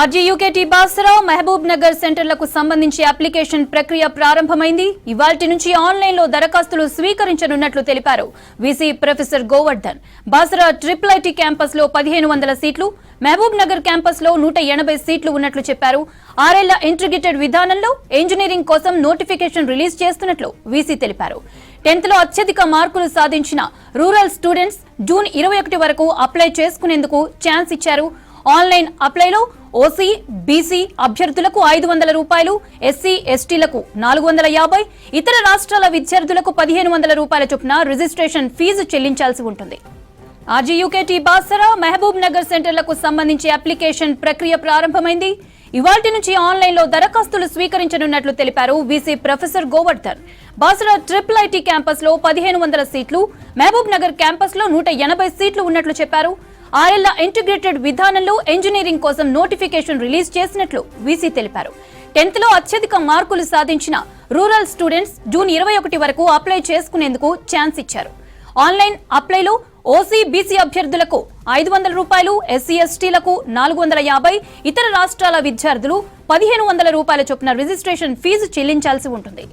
RGUKT బాసరావు Mahabubnagar సెంటర్లకు సంబంధించి application ప్రక్రియ ప్రారంభమైంది. ఇవాల్టి నుంచి ఆన్లైన్లో దరఖాస్తులు స్వీకరించనున్నట్లు తెలిపారు. VC professor Govardhan Basara triple IT క్యాంపస్లో పదిహేను వందల సీట్లు మహబూబ్ నగర్ క్యాంపస్లో నూట ఎనభై సీట్లు ఉన్నట్లు చెప్పారు. ఆరేళ్ళ ఇంటిగ్రేటెడ్ విధానంలో ఇంజనీరింగ్ కోసం నోటిఫికేషన్ రిలీజ్ చేస్తున్నట్లు వీసీ తెలిపారు. టెన్త్లో అత్యధిక మార్కులు సాధించిన రూరల్ స్టూడెంట్స్ జూన్ ఇరవై ఒకటి వరకు అప్లై చేసుకునేందుకు ఛాన్స్ ఇచ్చారు. ఆన్లైన్ అప్లైలో ఓసీ బీసీ అభ్యర్థులకు ఐదు వందల రూపాయలు ఎస్సీ ఎస్టీలకు నాలుగు వందల యాభై ఇతర రాష్ట్రాల విద్యార్థులకు పదిహేను వందల రూపాయల చొప్పున రిజిస్ట్రేషన్ ఫీజు చెల్లించాల్సి ఉంటుంది. ఆర్జీయూకేటీ బాసరా మహబూబ్ నగర్ సెంటర్లకు సంబంధించి అప్లికేషన్ ప్రక్రియ ప్రారంభమైంది. ఇవాటి నుంచి ఆన్లైన్లో దరఖాస్తులు స్వీకరించనున్నట్లు తెలిపారు VC professor Govardhan. Basara triple IT క్యాంపస్లో పదిహేను వందల సీట్లు మహబూబ్ నగర్ క్యాంపస్లో నూట ఎనభై సీట్లు ఉన్నట్లు చెప్పారు. ఆయల్ల ఇంటిగ్రేటెడ్ విధానంలో ఇంజనీరింగ్ కోసం నోటిఫికేషన్ రిలీజ్ చేసినట్లు వీసీ తెలిపారు. టెన్త్లో అత్యధిక మార్కులు సాధించిన రూరల్ స్టూడెంట్స్ జూన్ ఇరవై ఒకటి వరకు అప్లై చేసుకునేందుకు ఛాన్స్ ఇచ్చారు. ఆన్లైన్ అప్లైలో ఓసీ బీసీ అభ్యర్థులకు ఐదు వందల రూపాయలు ఎస్సీ ఎస్టీలకు నాలుగు వందల యాభై ఇతర రాష్ట్రాల విద్యార్థులు పదిహేను వందల రూపాయల చొప్పున రిజిస్ట్రేషన్ ఫీజు చెల్లించాల్సి ఉంటుంది.